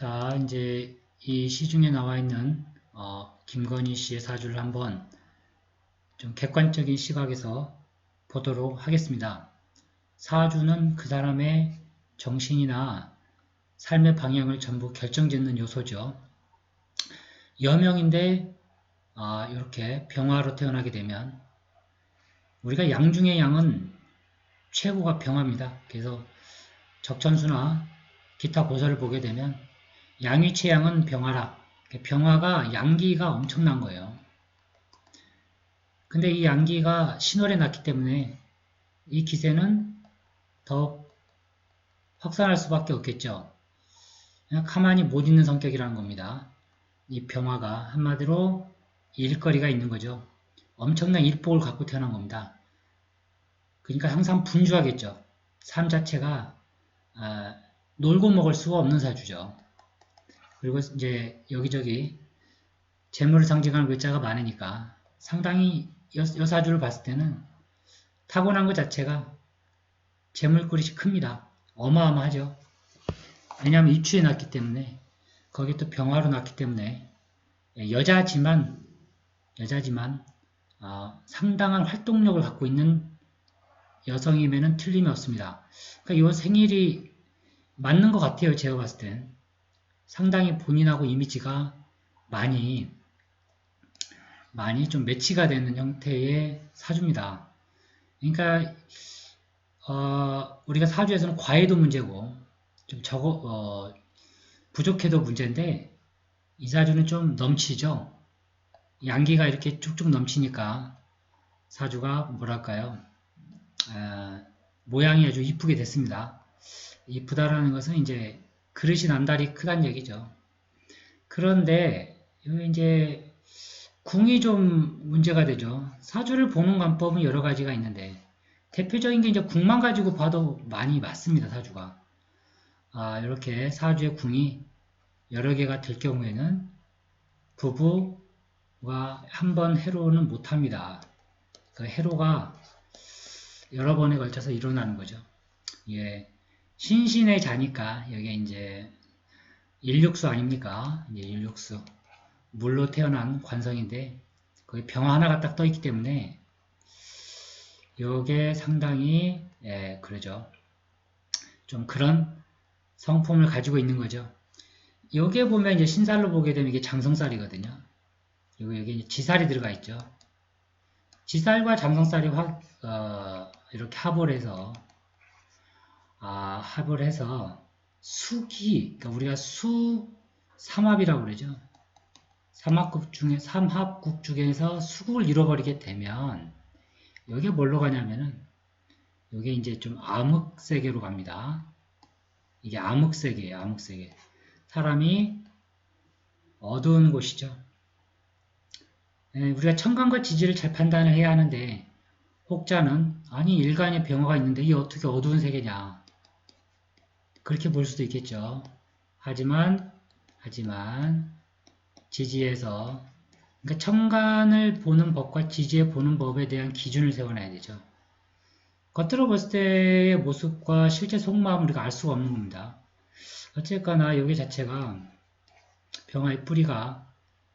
자, 이제 이 시중에 나와 있는 어, 김건희 씨의 사주를 한번 좀 객관적인 시각에서 보도록 하겠습니다. 사주는 그 사람의 정신이나 삶의 방향을 전부 결정짓는 요소죠. 여명인데 아, 이렇게 병화로 태어나게 되면 우리가 양 중의 양은 최고가 병화입니다. 그래서 적천수나 기타 고서를 보게 되면 양위체양은 병화라. 병화가 양기가 엄청난 거예요. 근데 이 양기가 신월에 났기 때문에 이 기세는 더 확산할 수밖에 없겠죠. 가만히 못 있는 성격이라는 겁니다. 이 병화가 한마디로 일거리가 있는 거죠. 엄청난 일복을 갖고 태어난 겁니다. 그러니까 항상 분주하겠죠. 삶 자체가 아, 놀고 먹을 수가 없는 사주죠. 그리고 이제 여기저기 재물을 상징하는 글자가 많으니까 상당히 여, 여사주를 봤을 때는 타고난 것 자체가 재물그릇이 큽니다. 어마어마하죠. 왜냐하면 입추에 났기 때문에 거기 또 병화로 났기 때문에 여자지만 여자지만 어, 상당한 활동력을 갖고 있는 여성임에는 틀림이 없습니다. 그러니까 이 생일이 맞는 것 같아요. 제가 봤을 땐 상당히 본인하고 이미지가 많이 많이 좀 매치가 되는 형태의 사주입니다. 그러니까 어, 우리가 사주에서는 과해도 문제고 좀 적어 어, 부족해도 문제인데 이 사주는 좀 넘치죠. 양기가 이렇게 쭉쭉 넘치니까 사주가 뭐랄까요? 아, 모양이 아주 이쁘게 됐습니다. 이쁘다라는 것은 이제 그릇이 남다리 크다는 얘기죠. 그런데 이제 궁이 좀 문제가 되죠. 사주를 보는 관법은 여러 가지가 있는데 대표적인 게 이제 궁만 가지고 봐도 많이 맞습니다. 사주가. 아, 이렇게 사주의 궁이 여러 개가 될 경우에는 부부가 한번 해로는 못합니다. 그 해로가 여러 번에 걸쳐서 일어나는 거죠. 예, 신신의 자니까 여기 이제 일육수 아닙니까? 이제 일육수 물로 태어난 관성인데 거기 병화 하나가 딱 떠 있기 때문에 요게 상당히 예, 그러죠. 좀 그런 성품을 가지고 있는 거죠. 여기에 보면 이제 신살로 보게 되면 이게 장성살이거든요. 그리고 여기 지살이 들어가 있죠. 지살과 장성살이 확, 어, 이렇게 합을 해서, 아, 합을 해서 수기, 그러니까 우리가 수, 삼합이라고 그러죠. 삼합국 중에, 삼합국 중에서 수국을 잃어버리게 되면, 여기에 뭘로 가냐면은, 여기 이제 좀 암흑 세계로 갑니다. 이게 암흑 세계예요, 암흑 세계. 사람이 어두운 곳이죠. 예, 우리가 청간과 지지를 잘 판단을 해야 하는데 혹자는 아니 일간에 병화가 있는데 이게 어떻게 어두운 세계냐 그렇게 볼 수도 있겠죠. 하지만 하지만 지지에서 그러니까 청간을 보는 법과 지지에 보는 법에 대한 기준을 세워놔야 되죠. 겉으로 봤을 때의 모습과 실제 속마음을 우리가 알 수가 없는 겁니다. 어쨌거나 여기 자체가 병화의 뿌리가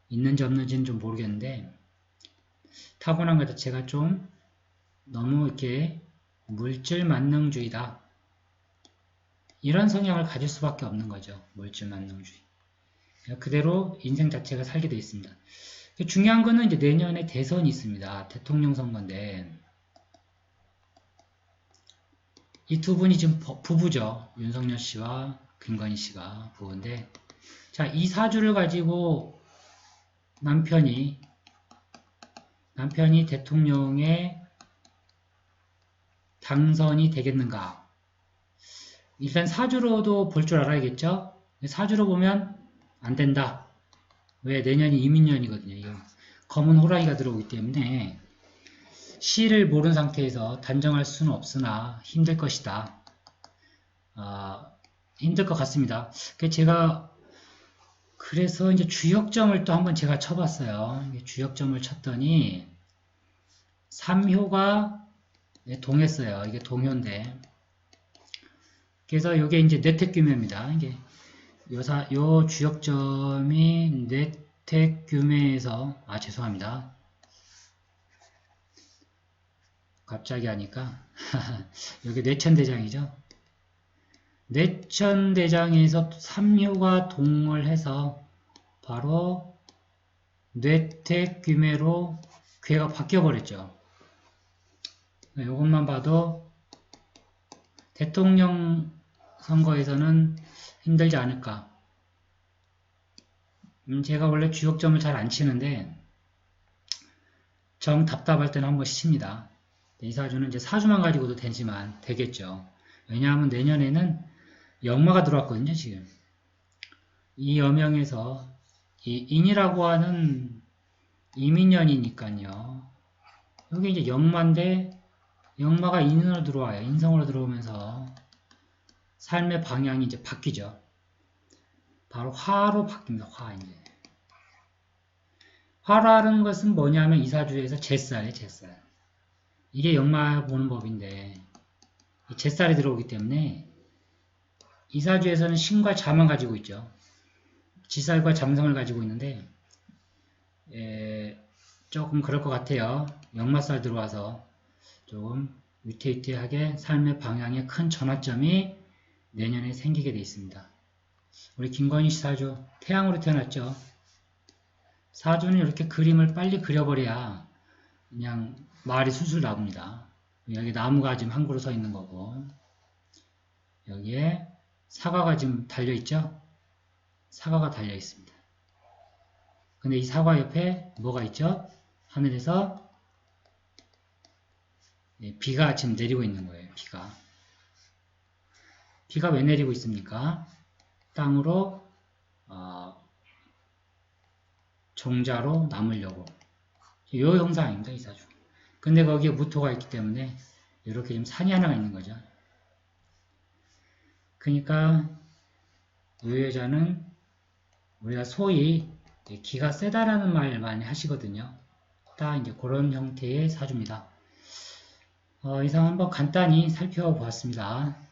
있는지 없는지는 좀 모르겠는데 타고난 것 자체가 좀 너무 이렇게 물질 만능주의다. 이런 성향을 가질 수밖에 없는 거죠. 물질 만능주의. 그대로 인생 자체가 살게 되어 있습니다. 중요한 거는 이제 내년에 대선이 있습니다. 대통령 선거인데 이 두 분이 지금 부부죠. 윤석열 씨와 김건희 씨가 부부인데 자, 이 사주를 가지고 남편이 남편이 대통령에 당선이 되겠는가? 일단 사주로도 볼 줄 알아야겠죠? 사주로 보면 안 된다. 왜? 내년이 이민년이거든요. 이거. 검은 호랑이가 들어오기 때문에 시를 모른 상태에서 단정할 수는 없으나 힘들 것이다. 아, 힘들 것 같습니다. 제가 그래서 이제 주역점을 또 한번 제가 쳐봤어요. 주역점을 쳤더니 3효가 동했어요. 이게 동효인데. 그래서 이게 이제 뇌택규묘입니다. 이게 요사, 요 주역점이 뇌택 규매에서, 아, 죄송합니다. 갑자기 하니까, 여기 뇌천대장이죠. 뇌천대장에서 삼류가 동을 해서 바로 뇌택 규매로 괴가 바뀌어 버렸죠. 이것만 봐도 대통령 선거에서는 힘들지 않을까. 음, 제가 원래 주역점을 잘 안 치는데 정 답답할 때는 한 번씩 칩니다. 이 사주는 이제 사주만 가지고도 되지만 되겠죠. 왜냐하면 내년에는 역마가 들어왔거든요, 지금. 이 여명에서 이 인이라고 하는 이민년이니까요. 여기 이제 역마인데 역마가 인으로 들어와요. 인성으로 들어오면서 삶의 방향이 이제 바뀌죠. 바로 화로 바뀝니다. 화 이제. 화라는 것은 뭐냐면 이사주에서 제살이에요. 제살. 이게 역마 보는 법인데 이 제살이 들어오기 때문에 이사주에서는 신과 자만 가지고 있죠. 지살과 잠성을 가지고 있는데 에, 조금 그럴 것 같아요. 역마살 들어와서 조금 위태위태하게 삶의 방향에 큰 전환점이 내년에 생기게 돼 있습니다. 우리 김건희 씨 사주 태양으로 태어났죠. 사주는 이렇게 그림을 빨리 그려버려야 그냥 말이 술술 나옵니다. 여기 나무가 지금 한 그루 서 있는 거고 여기에 사과가 지금 달려 있죠. 사과가 달려 있습니다. 근데 이 사과 옆에 뭐가 있죠? 하늘에서 예, 비가 지금 내리고 있는 거예요. 비가. 비가 왜 내리고 있습니까? 땅으로 어, 종자로 남으려고. 이 형상입니다. 이 사주. 근데 거기에 무토가 있기 때문에 이렇게 좀 산이 하나가 있는 거죠. 그러니까 이 여자는 우리가 소위 기가 세다라는 말 많이 하시거든요. 딱 이제 그런 형태의 사주입니다. 어, 이상 한번 간단히 살펴보았습니다.